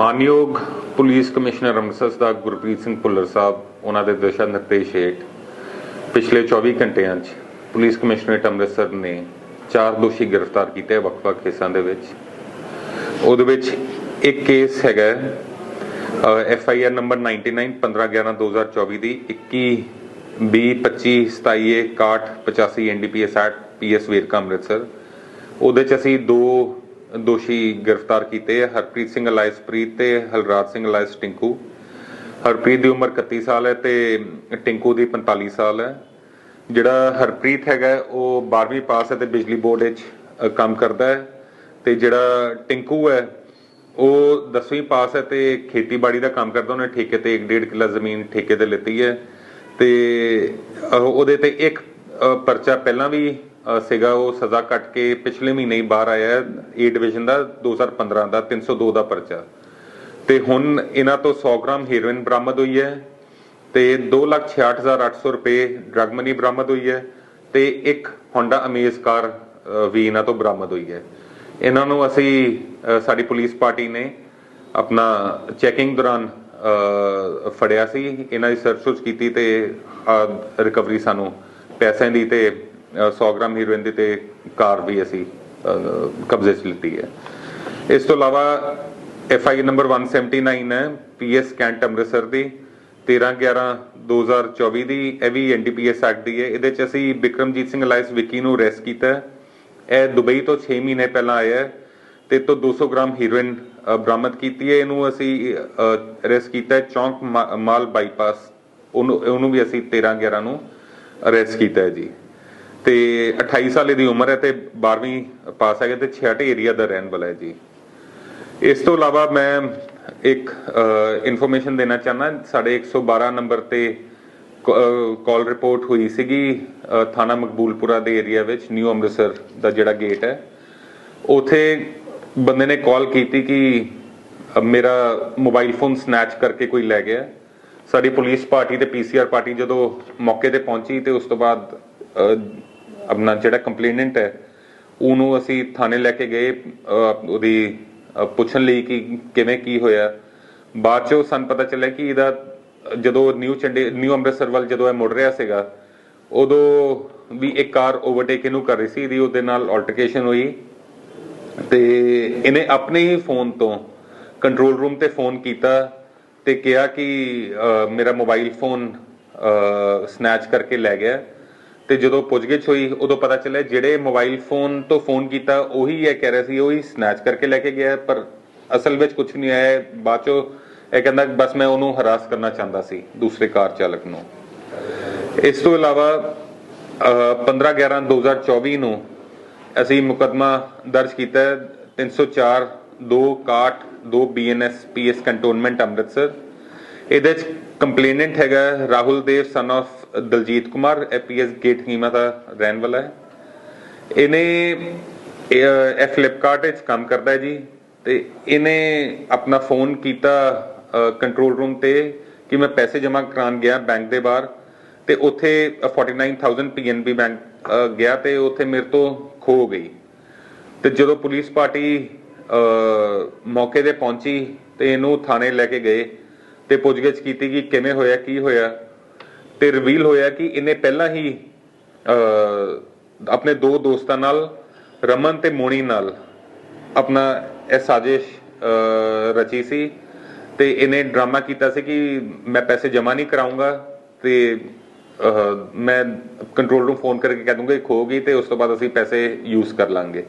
ਮਾਨਯੋਗ police commissioner Amritsar ਦਾ ਗੁਰਪ੍ਰੀਤ ਸਿੰਘ ਭੁੱਲਰ ਸਾਹਿਬ, ਉਹਨਾਂ ਦੇ ਦਿਸ਼ਾ ਨਿਰਦੇਸ਼ ਹੇਠ ਪਿਛਲੇ 24 ਘੰਟਿਆਂ 'ਚ ਪੁਲਿਸ ਕਮਿਸ਼ਨਰੇਟ ਅੰਮ੍ਰਿਤਸਰ ਨੇ ਚਾਰ ਦੋਸ਼ੀ ਗ੍ਰਿਫਤਾਰ ਕੀਤੇ ਵੱਖ-ਵੱਖ ਕੇਸਾਂ ਦੇ ਵਿੱਚ। ਉਹਦੇ ਵਿੱਚ ਇੱਕ ਕੇਸ ਹੈਗਾ ਐਫ ਆਈ ਆਰ ਨੰਬਰ 99 15/11/2024 ਦੀ 21 20 25 27 61 85 NDPS act PS Verka Amritsar. ਉਹਦੇ ਚ ਅਸੀਂ ਦੋ ਦੋਸ਼ੀ ਗ੍ਰਿਫਤਾਰ ਕੀਤੇ ਆ। ਹਰਪ੍ਰੀਤ ਸਿੰਘ ਅਲਾਇਸਪ੍ਰੀਤ ਤੇ ਹਲਰਾਜ ਸਿੰਘ ਅਲਾਇਸ ਟਿੰਕੂ। ਹਰਪ੍ਰੀਤ ਦੀ ਉਮਰ 31 ਸਾਲ ਹੈ ਤੇ ਟਿੰਕੂ ਦੀ 45 ਸਾਲ ਹੈ। ਜਿਹੜਾ ਹਰਪ੍ਰੀਤ ਹੈਗਾ ਉਹ 12ਵੀਂ ਪਾਸ ਹੈ ਤੇ ਬਿਜਲੀ ਬੋਰਡ ਵਿੱਚ ਕੰਮ ਕਰਦਾ ਹੈ। ਤੇ ਜਿਹੜਾ ਟਿੰਕੂ ਹੈ, ਉਹ 10ਵੀਂ ਪਾਸ ਹੈ ਤੇ ਖੇਤੀਬਾੜੀ ਦਾ ਕੰਮ ਕਰਦਾ। ਉਹਨੇ ਠੇਕੇ ਤੇ 1.5 ਕਿੱਲਾ ਜ਼ਮੀਨ ਠੇਕੇ ਤੇ ਲਿੱਤੀ ਹੈ। ਤੇ ਉਹਦੇ ਤੇ ਇੱਕ ਪਰਚਾ ਪਹਿਲਾਂ ਵੀ ਸੀਗਾ, ਉਹ ਸਜ਼ਾ ਕੱਟ ਕੇ ਪਿਛਲੇ ਮਹੀਨੇ ਹੀ ਬਾਹਰ ਆਇਆ। ਏ ਡਿਵੀਜ਼ਨ ਦਾ 2015 ਦਾ 302 ਦਾ ਪਰਚਾ। ਤੇ ਹੁਣ ਇਹਨਾਂ ਤੋਂ 100 ਗ੍ਰਾਮ ਹੀਰੋਇਨ ਬਰਾਮਦ ਹੋਈ ਹੈ ਤੇ 266800 ਰੁਪਏ ਡਰਗ ਮਨੀ ਬਰਾਮਦ ਹੋਈ ਹੈ ਤੇ ਇੱਕ Honda ਅਮੇਜ਼ ਕਾਰ ਵੀ ਇਹਨਾਂ ਤੋਂ ਬਰਾਮਦ ਹੋਈ ਹੈ। ਇਹਨਾਂ ਨੂੰ ਅਸੀਂ ਸਾਡੀ ਪੁਲਿਸ ਪਾਰਟੀ ਨੇ ਆਪਣਾ ਚੈਕਿੰਗ ਦੌਰਾਨ ਫੜਿਆ ਸੀ। ਇਹਨਾਂ ਦੀ ਸਰਚ ਸੁਰਚ ਕੀਤੀ ਤੇ ਰਿਕਵਰੀ ਸਾਨੂੰ ਪੈਸਿਆਂ ਦੀ ਤੇ 100 ਗ੍ਰਾਮ ਹੀਰੋਇਨ ਦੀ ਤੇ ਕਾਰ ਵੀ ਅਸੀਂ ਕਬਜ਼ੇ 'ਚ ਲਿੱਤੀ ਹੈ। ਇਸ ਤੋਂ ਇਲਾਵਾ ਐਫ ਆਈ ਨੰਬਰ 179 ਹੈ ਪੀਐਸ ਕੈਂਟ ਅੰਮ੍ਰਿਤਸਰ ਦੀ 13 11 2024 ਦੀ, ਇਹ ਵੀ ਐਨਡੀਪੀਐਸ ਐਕਟ ਦੀ ਹੈ। ਇਹਦੇ ਚ ਅਸੀਂ ਵਿਕਰਮਜੀਤ ਸਿੰਘ ਅਲਾਇਸ ਵਿੱਕੀ ਨੂੰ ਅਰੈਸਟ ਕੀਤਾ ਇਹ ਦੁਬਈ ਤੋਂ 6 ਮਹੀਨੇ ਪਹਿਲਾਂ ਆਇਆ ਤੇ ਤੋਂ 200 ਗ੍ਰਾਮ ਹੀਰੋਇਨ ਬਰਾਮਦ ਕੀਤੀ ਹੈ। ਇਹਨੂੰ ਅਸੀਂ ਅਰੈਸਟ ਕੀਤਾ ਚੌਂਕ ਮਾਲ ਬਾਈਪਾਸ ਉਹਨੂੰ ਉਹਨੂੰ ਵੀ ਅਸੀਂ 13 11 ਨੂੰ ਅਰੈਸਟ ਕੀਤਾ ਹੈ ਜੀ। ਤੇ 28 ਸਾਲ ਦੀ ਉਮਰ ਹੈ ਤੇ 12ਵੀਂ ਪਾਸ ਹੈਗੇ ਤੇ 66 ਏਰੀਆ ਦਾ ਰਹਿਣ ਵਾਲਾ ਹੈ ਜੀ। ਇਸ ਤੋਂ ਇਲਾਵਾ ਮੈਂ ਇੱਕ ਇਨਫੋਰਮੇਸ਼ਨ ਦੇਣਾ ਚਾਹਨਾ ਸਾਡੇ 112 ਨੰਬਰ ਤੇ ਕਾਲ ਰਿਪੋਰਟ ਹੋਈ ਸੀਗੀ ਥਾਣਾ ਮਕਬੂਲਪੁਰਾ ਦੇ ਏਰੀਆ ਵਿੱਚ ਨਿਊ ਅੰਮ੍ਰਿਤਸਰ ਦਾ ਜਿਹੜਾ ਗੇਟ ਹੈ। ਉਥੇ ਬੰਦੇ ਨੇ ਕਾਲ ਕੀਤੀ ਕਿ ਮੇਰਾ ਮੋਬਾਈਲ ਫੋਨ ਸਨੈਚ ਕਰਕੇ ਕੋਈ ਲੈ ਗਿਆ। ਸਾਡੀ ਪੁਲਿਸ ਪਾਰਟੀ ਤੇ ਪੀਸੀਆਰ ਪਾਰਟੀ ਜਦੋਂ ਮੌਕੇ ਤੇ ਪਹੁੰਚੀ ਤੇ ਉਸ ਤੋਂ ਬਾਅਦ ਆਪਣਾ ਜਿਹੜਾ ਕੰਪਲੇਨੈਂਟ ਹੈ, ਉਹਨੂੰ ਅਸੀਂ ਥਾਣੇ ਲੈ ਕੇ ਗਏ ਉਹਦੀ ਪੁੱਛਣ ਲਈ ਕਿ ਕਿਵੇਂ ਕੀ ਹੋਇਆ। ਬਾਅਦ ਚੋਂ ਸਾਨੂੰ ਪਤਾ ਚੱਲਿਆ ਕਿ ਇਹਦਾ, ਜਦੋਂ ਨਿਊ ਚੰਡੀ, ਨਿਊ ਅੰਮ੍ਰਿਤਸਰ ਵੱਲ ਜਦੋਂ ਇਹ ਮੁੜ ਰਿਹਾ ਸੀਗਾ, ਉਦੋਂ ਵੀ ਇੱਕ ਕਾਰ ਓਵਰਟੇਕ ਇਹਨੂੰ ਕਰ ਰਹੀ ਸੀ, ਇਹਦੀ ਉਹਦੇ ਨਾਲ ਆਲਟਰਕੇਸ਼ਨ ਹੋਈ। ਤੇ ਇਹਨੇ ਆਪਣੇ ਹੀ ਫੋਨ ਤੋਂ ਕੰਟਰੋਲ ਰੂਮ ਤੇ ਫੋਨ ਕੀਤਾ ਤੇ ਕਿਹਾ ਕਿ ਮੇਰਾ ਮੋਬਾਈਲ ਫੋਨ ਸਨੈਚ ਕਰਕੇ ਲੈ ਗਿਆ। ਤੇ ਜਦੋਂ ਪੁੱਛਗਿੱਛ ਹੋਈ, ਉਦੋਂ ਪਤਾ ਚੱਲਿਆ ਜਿਹੜੇ ਮੋਬਾਈਲ ਫੋਨ ਤੋਂ ਫੋਨ ਕੀਤਾ, ਉਹੀ ਇਹ ਕਹਿ ਰਿਹਾ ਸੀ, ਉਹੀ ਸਨੈਚ ਕਰਕੇ ਲੈ ਕੇ ਗਿਆ ਪਰ ਅਸਲ ਵਿੱਚ ਕੁਝ ਨਹੀਂ ਆਇਆ, ਬਾਅਦ ਚੋਂ ਇਹ ਕਹਿੰਦਾ ਬਸ ਮੈਂ ਉਹਨੂੰ ਹਰਾਸ ਕਰਨਾ ਚਾਹੁੰਦਾ ਸੀ, ਦੂਸਰੇ ਕਾਰ ਚਾਲਕ ਨੂੰ। ਇਸ ਤੋਂ ਇਲਾਵਾ 15 11 2024 ਨੂੰ ਅਸੀਂ ਮੁਕਦਮਾ ਦਰਜ ਕੀਤਾ ਹੈ 304 261 2 ਬੀਐਨਐਸ ਪੀਐਸ ਕੰਟੋਨਮੈਂਟ ਅੰਮ੍ਰਿਤਸਰ। ਇਹਦੇ ਚ ਕੰਪਲੇਨੈਂਟ ਹੈਗਾ Rahul Dev son of Daljit Kumar APS gate ਹੀਮਾ ਦਾ ਰਹਿਣ ਵਾਲਾ ਹੈ। ਇਹਨੇ, ਇਹ ਫਲਿੱਪਕਾਰਟ ਵਿੱਚ ਕੰਮ ਕਰਦਾ ਹੈ ਜੀ। ਤੇ ਇਹਨੇ ਆਪਣਾ ਫੋਨ ਕੀਤਾ ਕੰਟਰੋਲ ਰੂਮ ਤੇ ਕਿ ਮੈਂ ਪੈਸੇ ਜਮ੍ਹਾਂ ਕਰਾਉਣ ਗਿਆ ਬੈਂਕ ਦੇ ਬਾਹਰ। ਤੇ ਉੱਥੇ 49000 ਪੀਐਨਬੀ ਬੈਂਕ ਗਿਆ ਤੇ ਉੱਥੇ ਮੇਰੇ ਤੋਂ ਖੋ ਗਈ। ਤੇ ਜਦੋਂ ਪੁਲਿਸ ਪਾਰਟੀ ਮੌਕੇ ਤੇ ਪਹੁੰਚੀ ਤੇ ਇਹਨੂੰ ਥਾਣੇ ਲੈ ਕੇ ਗਏ। ਤੇ ਪੁੱਛਗਿੱਛ ਕੀਤੀ ਕਿ ਕਿਵੇਂ ਹੋਇਆ, ਕੀ ਹੋਇਆ ਤੇ ਰਿਵੀਲ ਹੋਇਆ ਕਿ ਇਹਨੇ ਪਹਿਲਾਂ ਹੀ ਆਪਣੇ ਦੋ ਦੋਸਤਾਂ ਨਾਲ, ਰਮਨ ਤੇ ਮੋਣੀ ਨਾਲ ਆਪਣਾ ਇਹ ਸਾਜ਼ਿਸ਼ ਰਚੀ ਸੀ ਤੇ ਇਹਨੇ ਡਰਾਮਾ ਕੀਤਾ ਸੀ ਕਿ ਮੈਂ ਪੈਸੇ ਜਮ੍ਹਾਂ ਨਹੀਂ ਕਰਾਉਂਗਾ ਤੇ ਮੈਂ ਕੰਟਰੋਲ ਰੂਮ ਫੋਨ ਕਰਕੇ ਕਹਿ ਦੂੰਗਾ ਇਹ ਖੋ ਗਈ ਤੇ ਉਸ ਤੋਂ ਬਾਅਦ ਅਸੀਂ ਪੈਸੇ ਯੂਜ਼ ਕਰ ਲਾਂਗੇ।